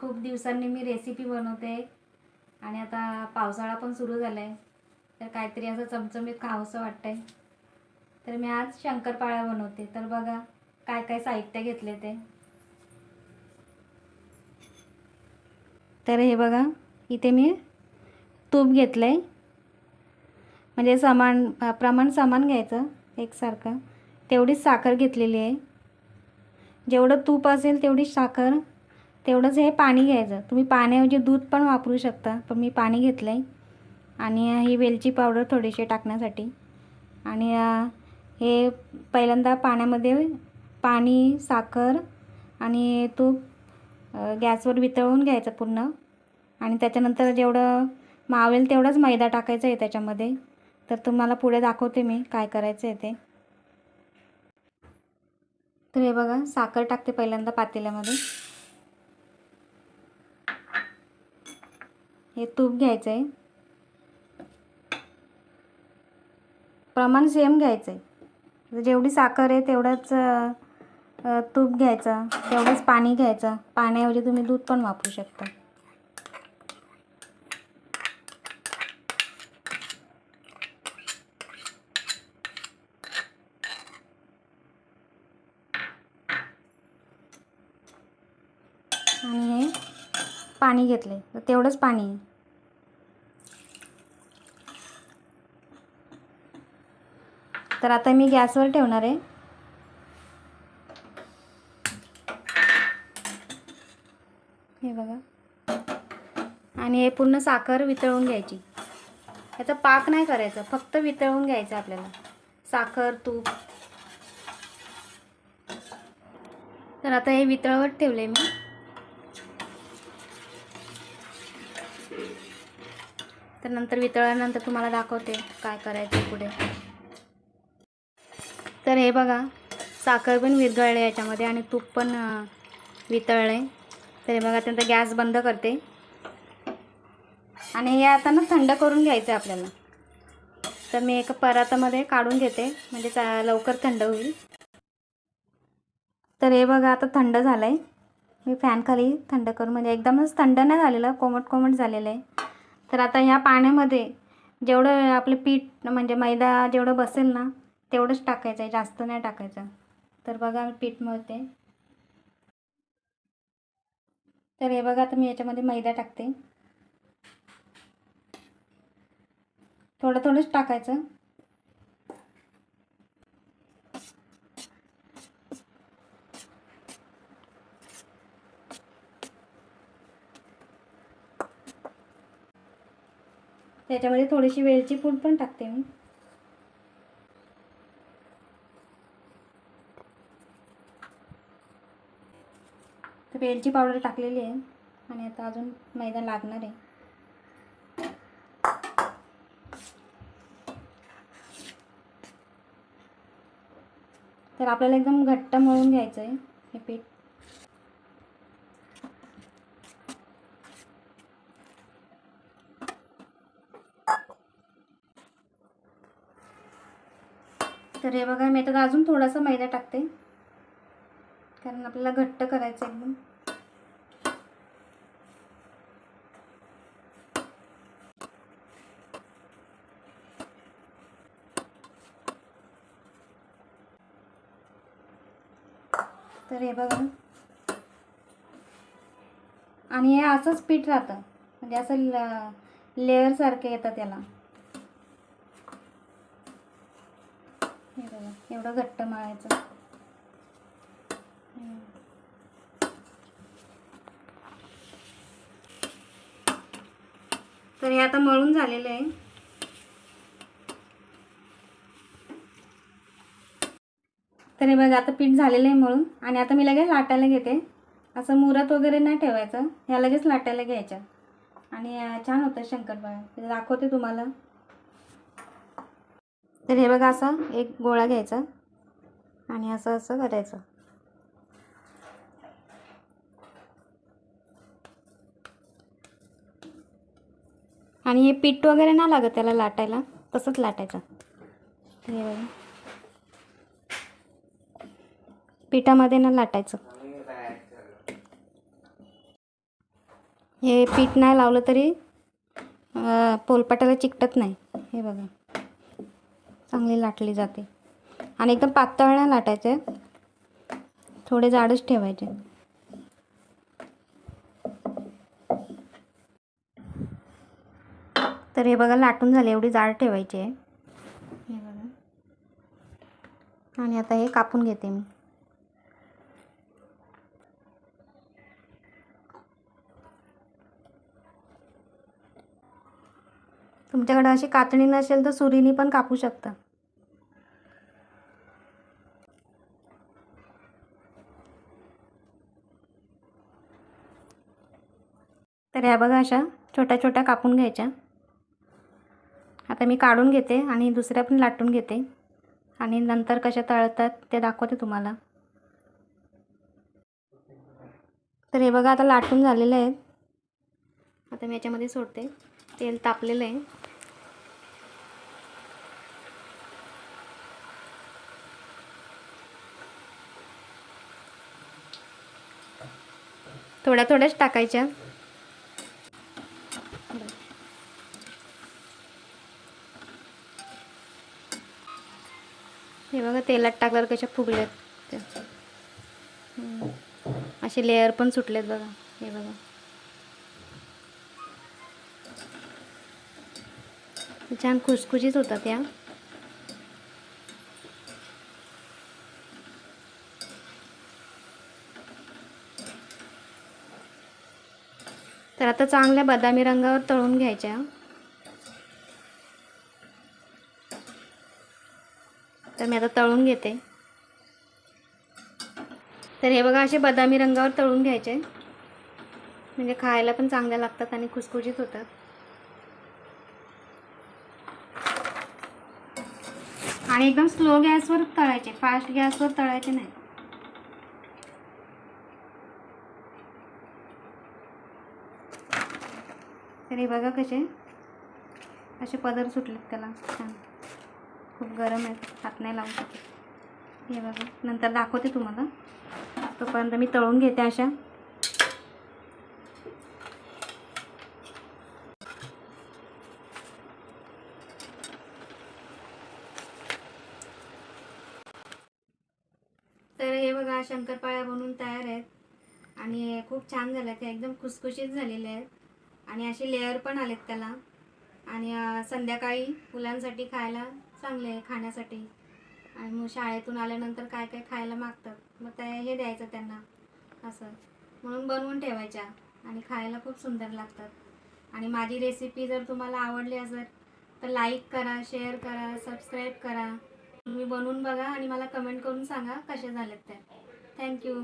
खूप दिवसांनी मी रेसिपी बनवते. आणि आता पावसाळा पण सुरू झाला आहे तर काहीतरी असं चमचमीत खावंसं वाटतंय. तर मी आज शंकरपाळ्या बनवते. तर बघा काय काय साहित्य घेतले ते. तर हे बघा इथे मी तूप घेतलं आहे म्हणजे समान प्रमाण समान घ्यायचं एकसारखं. तेवढीच साखर घेतलेली आहे. जेवढं तूप असेल तेवढीच साखर तेवढंच हे पाणी घ्यायचं. तुम्ही पाण्याऐवजी दूध पण वापरू शकता पण मी पाणी घेतलं आहे आणि ही वेलची पावडर थोडीशी टाकण्यासाठी. आणि हे पहिल्यांदा पाण्यामध्ये पाणी साखर आणि तूप गॅसवर वितळवून घ्यायचं पूर्ण. आणि त्याच्यानंतर जेवढं मावेल तेवढाच मैदा टाकायचा आहे त्याच्यामध्ये. तर तुम्हाला पुढे दाखवते मी काय करायचं आहे ते. तर हे बघा साखर टाकते पहिल्यांदा पातेल्यामध्ये. हे तूप घ्यायचं आहे प्रमाण सेम घ्यायचं आहे जेवढी साखर आहे तेवढंच तूप घ्यायचं तेवढंच पाणी घ्यायचं. पाण्याऐवजी तुम्ही दूध पण वापरू शकता. आणि हे पाणी घेतले तर तेवढंच पाणी तर आता मी गॅसवर ठेवणार आहे. हे बघा. आणि हे पूर्ण साखर वितळून घ्यायची. याचा पाक नाही करायचा फक्त वितळून घ्यायचं आपल्याला. साखर तूप. तर आता हे वितळवत ठेवले मी. तर नंतर वितळल्यानंतर तुम्हाला दाखवते काय करायचं पुढे. तर हे बघा साखर पण विरघळले याच्यामध्ये आणि तूप पण वितळलं आहे तर हे बघा त्यानंतर गॅस बंद करते. आणि हे आता ना थंड करून घ्यायचं आहे आपल्याला. तर मी एका परातामध्ये काढून घेते म्हणजे चा लवकर थंड होईल. तर हे बघा आता थंड झालं आहे मी फॅनखाली थंड करून म्हणजे एकदमच थंड नाही झालेलं कोमट कोमट झालेलं आहे. तर आता ह्या पाण्यामध्ये जेवढं आपलं पीठ म्हणजे मैदा जेवढं बसेल ना तेवढंच टाकायचं आहे जास्त नाही टाकायचं. तर बघा मी पीठ मळते. तर हे बघा आता मी याच्यामध्ये मैदा टाकते. थोडं थोडंच टाकायचं. त्याच्यामध्ये थोडीशी वेलची पूड पण टाकते मी. तर वेलची पावडर टाकलेली आहे आणि आता अजून मैदा लागणार आहे. तर आपल्याला एकदम घट्ट मळून घ्यायचं आहे हे पीठ. तर हे बघा मी तर अजून थोडासा मैदा टाकते. कारण आपल्याला घट्ट करायचं एकदम. तर हे बघा. आणि हे असंच पीठ राहतं. म्हणजे असं लेअरसारखं येतं त्याला. हे बघा एवढं घट्ट मळायचं. तर हे आता मळून झालेलं आहे. तर हे बघा आता पीठ झालेलं आहे मळून. आणि आता मी लगेच लाटायला घेते. असं मुरत वगैरे नाही ठेवायचं. ह्या लगेच लाटायला घ्यायच्या. आणि छान होतं शंकरपाळ्या दाखवते तुम्हाला. तर हे बघा असा एक गोळा घ्यायचा. आणि असं असं करायचं. आणि हे पीठ वगैरे नाही लागत त्याला लाटायला तसंच लाटायचं. तर हे बघा. पिठामध्ये ना लाटायचं. हे पीठ नाही लावलं तरी पोलपाट्याला पोलपाटाला चिकटत नाही. हे बघा. चांगली लाटली जाते. आणि एकदम पातळ नाही लाटायचे. थोडे जाडच ठेवायचे. तर हे बघा लाटून झाले एवढी जाड ठेवायची आहे. हे बघा. आणि आता हे कापून घेते मी. तुमच्याकडे अशी कातणी नसेल तर सुरीनी पण कापू शकता. तर ह्या बघा अशा छोट्या छोट्या कापून घ्यायच्या. आता मी काढून घेते आणि दुसऱ्या पण लाटून घेते. आणि नंतर कशा तळतात ते दाखवते तुम्हाला. तर हे बघा आता लाटून झालेलं आहे. आता मी याच्यामध्ये सोडते. तेल तापलेलं आहे. थोड्या थोड्याच टाकायच्या हे बघा तेलात टाकल्यावर कशा फुगल्यात त्या. असे लेअर पण सुटलेत बघा. हे बघा. छान खुसखुशीत होतात या. तर आता चांगल्या बदामी रंगावर तळून घ्यायच्या. तर मी आता तळून घेते. तर हे बघा असे बदामी रंगावर तळून घ्यायचे. म्हणजे खायला पण चांगल्या लागतात आणि खुसखुशीत होतात. आणि एकदम स्लो गॅसवर तळायचे. फास्ट गॅसवर तळायचे नाही. तर हे बघा कसे. असे पदर सुटलेत त्याला. छान. खूप गरम आहेत हात नाही लावू शकत. हे बघा नंतर दाखवते तुम्हाला. तोपर्यंत मी तळून घेते अशा. तर हे बघा शंकरपाळ्या बनवून तयार आहेत. आणि खूप छान झाल्या त्या एकदम खुसखुशीत झालेल्या आहेत. आणि असे लेअर पण आलेत त्याला. आणि संध्याकाळी मुलांसाठी खायला चांगले आहे खाण्यासाठी. आणि मग शाळेतून आल्यानंतर काय काय खायला मागतात मग ते हे द्यायचं त्यांना असं. म्हणून बनवून ठेवायच्या आणि खायला खूप सुंदर लागतात. आणि माझी रेसिपी जर तुम्हाला आवडली असेल तर लाईक करा शेअर करा सबस्क्राईब करा. तुम्ही बनवून बघा आणि मला कमेंट करून सांगा कसे झालेत ते थँक्यू